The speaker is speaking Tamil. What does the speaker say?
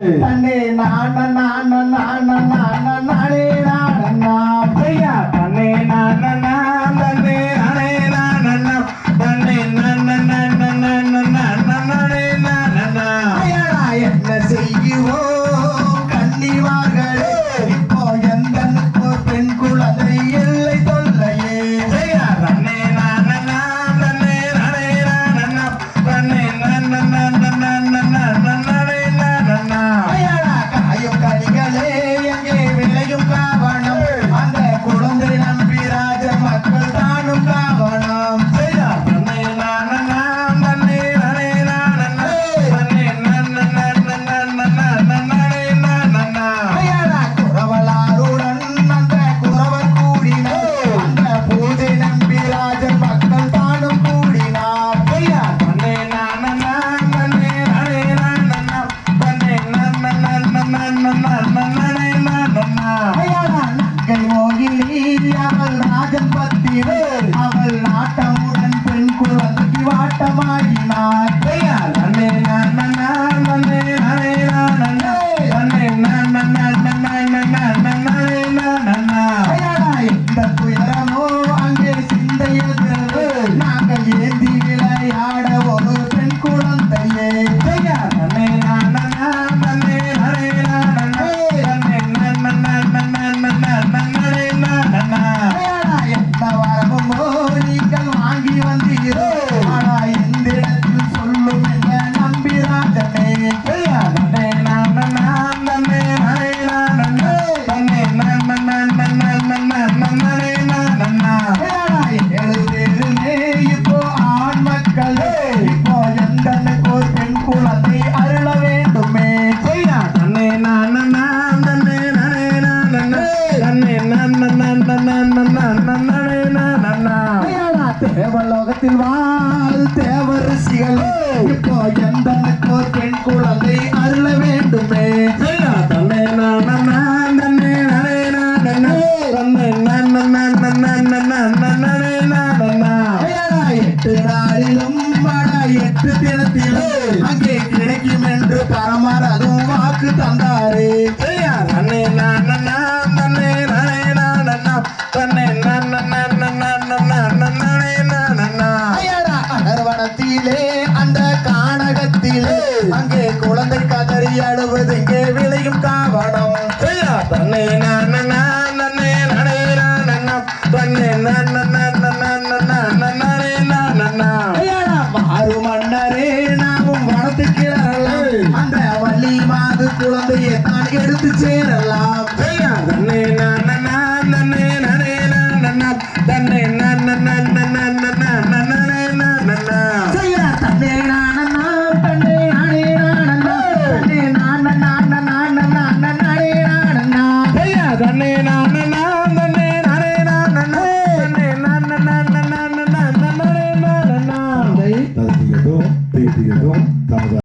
தன்னே நான் நான் நான் நான் நான் நானே ராஜன் பத்திரர் அவர் தாங்கி வந்தீரோ? ஆனா எந்திரத்தில் சொல்லும் என்ன நம்பி ராஜனே na na na na na na na na na na na na தேவலோகத்தில் வாழ் தேவரசிகளே இப்போ எந்த பெண் குழந்தை அருள வேண்டுமே தன்னை நான் தன்னை எட்டு நாளிலும் எட்டு தினத்திலும் அங்கே கிடைக்கும் என்று பரமார் அதுவும் வாக்கு தந்தாரே தன்னை நான் தன்னை நான் தன்னை நான் கானகத்திலே அந்த கானகத்திலே. அங்கே குழந்தை கதறி அழுவது இங்கே விளையும் காவணம் தன்னை நான் நன்னே நனை நான் தன்னை நான் குழந்தையை தான் எடுத்து சேரலாம்.